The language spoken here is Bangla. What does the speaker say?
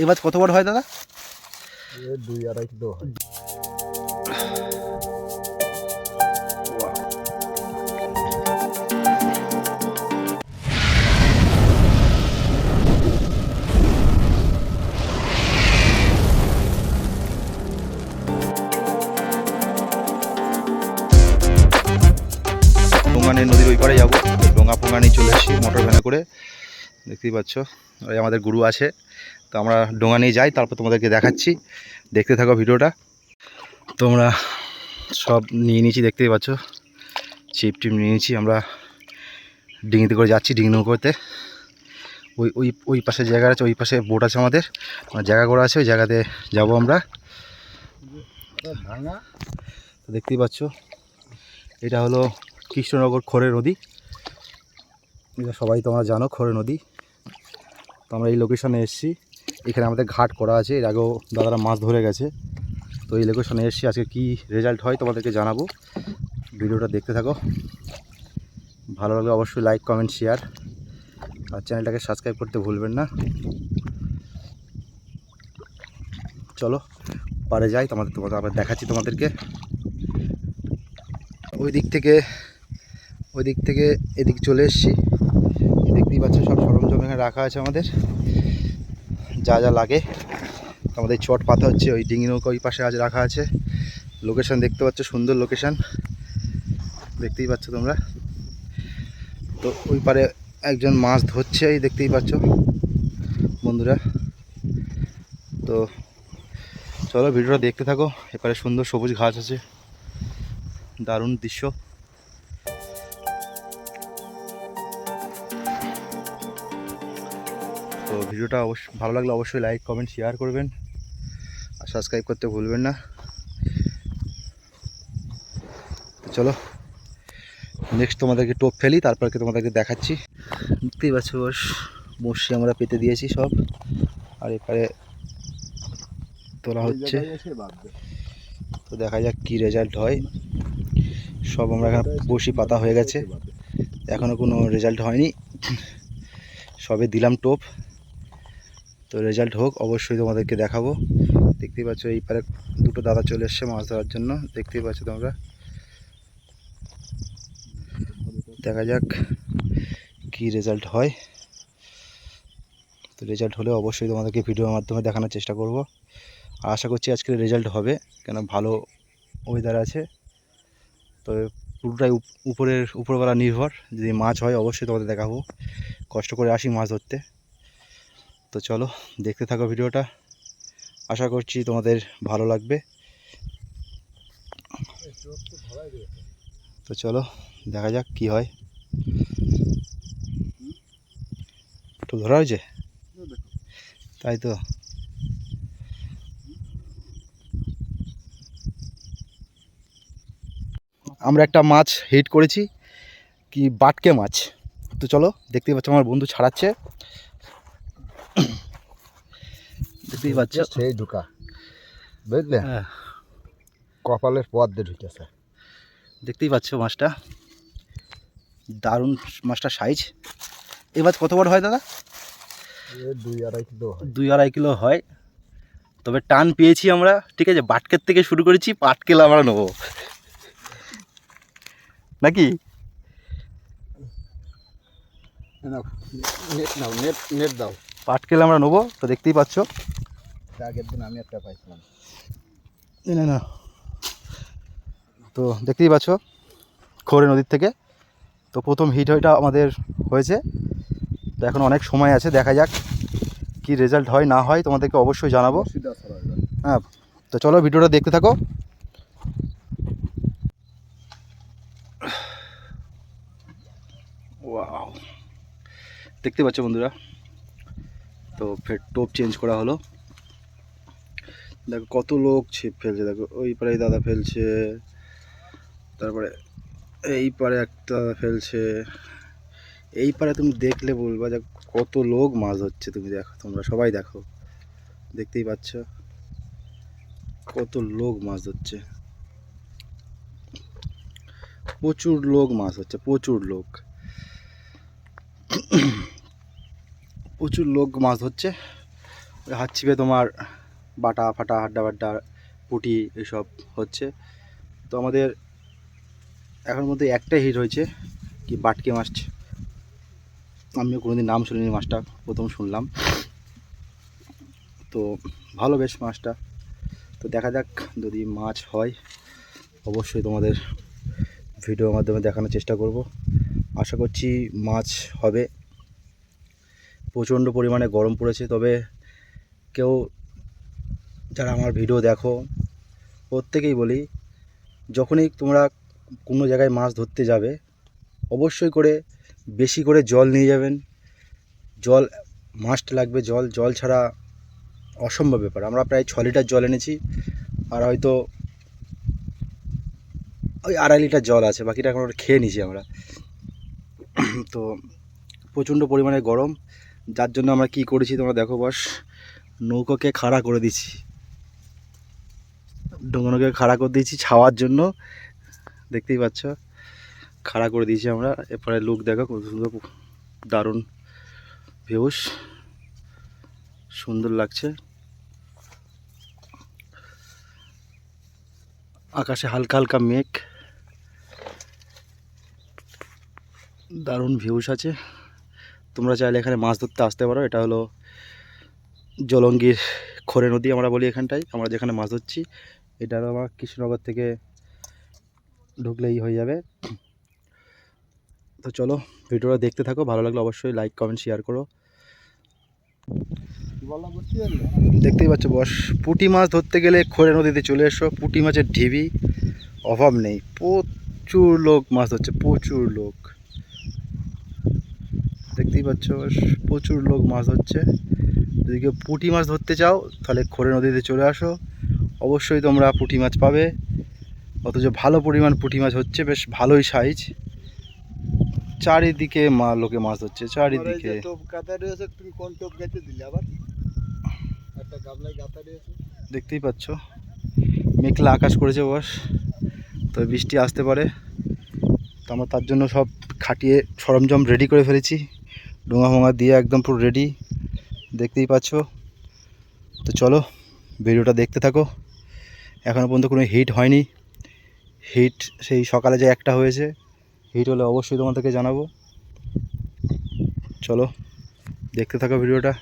এই মাছ কত বড় হয় দাদা? দুই আড়াই কিলো হয়। নদীর ওই পারে যাব। ডোঙ্গা ফোঙ্গা নিয়ে চলে এসেছি মোটর ভ্যানে করে। দেখতেই পাচ্ছ ওই আমাদের গুরু আছে। তো আমরা ডোঙ্গা নিয়ে যাই, তারপর তোমাদেরকে দেখাচ্ছি। দেখতে থাকো ভিডিওটা। তোমরা সব নিয়ে নিয়েছি, দেখতেই পাচ্ছ। চিপ টিপ নিয়ে নিয়েছি, আমরা ডিঙিতে করে যাচ্ছি, ডিঙি নৌকোতে ওই ওই ওই পাশে জায়গা আছে, ওই পাশে বোট আছে আমাদের। আমার জায়গা করা আছে, ওই জায়গাতে যাব আমরা। দেখতেই পাচ্ছ, এটা হলো কৃষ্ণনগর খোরে নদী। এটা সবাই তোমরা জানো খোরে নদী। তো আমরা এই লোকেশনে এসেছি। এখানে আমাদের ঘাট করা আছে। এর আগেও দাদারা মাছ ধরে গেছে। তো এই লোকেশনে এসেছি। আজকে কী রেজাল্ট হয় তোমাদেরকে জানাব। ভিডিওটা দেখতে থাকো। ভালো লাগলে অবশ্যই লাইক কমেন্ট শেয়ার আর চ্যানেলটাকে সাবস্ক্রাইব করতে ভুলবেন না। চলো, পারে যাই। তোমাদের তোমাদের, আবার দেখাচ্ছি তোমাদেরকে। ওই দিক থেকে, ওই দিক থেকে এদিক চলে এসেছি। দেখতেই পাচ্ছ সব সরঞ্জাম এখানে রাখা আছে আমাদের। যা যা লাগে। আমাদের চট পাতা হচ্ছে, ওই ডিঙি নৌকা ওই পাশে আজ রাখা আছে। লোকেশন দেখতে পাচ্ছ, সুন্দর লোকেশন দেখতেই পাচ্ছ তোমরা। তো ওই পারে একজন মাছ ধরছে, এই দেখতেই পাচ্ছ বন্ধুরা। তো চলো, ভিডিওটা দেখতে থাকো। এপারে সুন্দর সবুজ ঘাস আছে। দারুণ দৃশ্য। ভিডিওটা অবশ্য ভালো লাগলে অবশ্যই লাইক কমেন্ট শেয়ার করবেন। আর সাবস্ক্রাইব করতে ভুলবেন না। চলো নেক্সট তোমাদেরকে টোপ ফেলি তারপরকে তোমাদেরকে দেখাচ্ছি। দেখতেই পাচ্ছ বস বসি আমরা পেতে দিয়েছি সব। আর এপারে তোলা হচ্ছে। তো দেখা যাক কি রেজাল্ট হয়। সব আমরা এখানে বসি পাতা হয়ে গেছে। এখনও কোনো রেজাল্ট হয়নি। সবে দিলাম টোপ। তো রেজাল্ট হোক, অবশ্যই তোমাদেরকে দেখাবো। দেখতেই পাচ্ছ, এই পারে দুটো দাদা চলে এসছে মাছ ধরার জন্য। দেখতেই পাচ্ছ তোমরা। দেখা যাক কি রেজাল্ট হয়। তো রেজাল্ট হলে অবশ্যই তোমাদেরকে ভিডিওর মাধ্যমে দেখানোর চেষ্টা করব। আর আশা করছি আজকের রেজাল্ট হবে, কেন ভালো ওয়েদার আছে। তো পুরোটাই উপ- উপরের উপরবেলা নির্ভর। যদি মাছ হয়, অবশ্যই তোমাদের দেখাবো। কষ্ট করে আসি মাছ ধরতে। তো চলো, দেখতে থাকো ভিডিওটা। আশা করছি তোমাদের ভালো লাগবে। তো চলো, দেখা যাক কি হয়। একটু ধরা হয়েছে? তাই তো। আমরা একটা মাছ হিট করেছি, কি বাটকে মাছ। তো চলো, দেখতেই পাচ্ছ আমার বন্ধু ছাড়াচ্ছে। দেখতেই পাচ্ছ সেই ঢুকা বুঝলে হ্যাঁ, কপালের পথ দিয়ে ঢুকেছে দেখতেই পাচ্ছ মাছটা দারুণ মাছটা সাইজ এই মাছ কত বড় হয় দাদা দুই আড়াই কিলো দুই আড়াই কিলো হয় তবে টান পেয়েছি আমরা ঠিক আছে বাটকের থেকে শুরু করেছি পাটকেল আমরা নেব নাকি নেট নাও নেট নেট দাও পাটকেল আমরা নেব তো দেখতেই পাচ্ছ আগের দিন আমি একটা পাইছিলাম। না না তো দেখতেই পাচ্ছ খোরে নদীর থেকে। তো প্রথম হিট হয়টা আমাদের হয়েছে। তো এখন অনেক সময় আছে দেখা যাক কি রেজাল্ট হয় না হয় তোমাদেরকে অবশ্যই জানাব। হ্যাঁ তো চলো ভিডিওটা দেখতে থাকো। দেখতে পাচ্ছ বন্ধুরা তো ফের টোপ চেঞ্জ করা হলো। দেখো কত লোক ছিপ ফেলছে, দেখো ওই পারে দাদা ফেলছে, তারপরে এই পারে একটা ফেলছে, এই পারে তুমি দেখলে বলবা যে কত লোক মাছ ধরছে, তুমি দেখো, তোমরা সবাই দেখো, দেখতেই পাচ্ছ, কত লোক মাছ ধরছে, প্রচুর লোক মাছ হচ্ছে প্রচুর লোক প্রচুর লোক মাছ ওই হাত ছিপে তোমার বাটা, ফাটা, হাড্ডা বাড্ডা, পুটি এসব হচ্ছে। তো আমাদের এখন মধ্যে একটাই হিট হয়েছে কি বাটকে মাছ। আমিও কোনোদিন নাম শুনিনি মাছটা, প্রথম শুনলাম। তো ভালো বেশ মাছটা। তো দেখা যাক যদি মাছ হয়, অবশ্যই তোমাদের ভিডিওর মাধ্যমে দেখানোর চেষ্টা করব। আশা করছি মাছ হবে। প্রচণ্ড পরিমাণে গরম পড়েছে, তবে কেউ যারা আমার ভিডিও দেখো, প্রত্যেকেই বলি, যখনই তোমরা কোনো জায়গায় মাছ ধরতে যাবে, অবশ্যই করে বেশি করে জল নিয়ে যাবেন। জল মাস্ট লাগবে জল জল ছাড়া অসম্ভব ব্যাপার। আমরা প্রায় ছ লিটার জল এনেছি, আর হয়তো ওই আড়াই লিটার জল আছে, বাকিটা এখন খেয়ে নিছি আমরা। তো প্রচণ্ড পরিমাণে গরম, যার জন্য আমরা কি করেছি তোমরা দেখো বস, নৌকোকে খাড়া করে দিচ্ছি। ডোঙানোকে খাড়া করে দিয়েছি ছাওয়ার জন্য। দেখতেই পাচ্ছ? খাড়া করে দিয়েছি আমরা। এরপরে লুক দেখো, কত সুন্দর দারুণ ভিউস সুন্দর লাগছে। আকাশে হালকা হালকা মেঘ। দারুণ ভিউস আছে। তোমরা চাইলে এখানে মাছ ধরতে আসতে পারো। এটা হলো জলঙ্গির খোরে নদী আমরা বলি এখানটায়। আমরা যেখানে মাছ ধরছি এটা আমার কৃষ্ণনগর থেকে ঢুকলেই হয়ে যাবে। তো চলো, ভিডিওটা দেখতে থাকো, ভালো লাগলে অবশ্যই লাইক কমেন্ট শেয়ার করো। দেখতেই পাচ্ছ বস, পুঁটি মাছ ধরতে গেলে খোরে নদীতে চলে এসো, পুঁটি মাছের ঢিবি অভাব নেই, প্রচুর লোক মাছ ধরছে, প্রচুর লোক। দেখতেই পাচ্ছ বস, প্রচুর লোক মাছ ধরছে। যদি কেউ পুঁটি মাছ ধরতে চাও, তাহলে খোরে নদীতে চলে আসো। অবশ্যই তোমরা পুঁটি মাছ পাবে। অথচ ভালো পরিমাণ পুঁটি মাছ হচ্ছে বেশ ভালোই সাইজ চারিদিকে মা লোকে মাছ ধরছে চারিদিকে। দেখতেই পাচ্ছ। মেঘলা আকাশ করেছে বস। তো বৃষ্টি আসতে পারে। তো আমরা তার জন্য সব খাটিয়ে সরঞ্জাম রেডি করে ফেলেছি। ডোঙা ফোঙা দিয়ে একদম পুরো রেডি দেখতেই পাচ্ছ। তো চলো ভিডিওটা দেখতে থাকো। এখনও পর্যন্ত কোনো হিট হয়নি। হিট সেই সকালে যে একটা হয়েছে হিট হলে অবশ্যই তোমাদেরকে জানাব। চলো, দেখতে থাকো ভিডিওটা।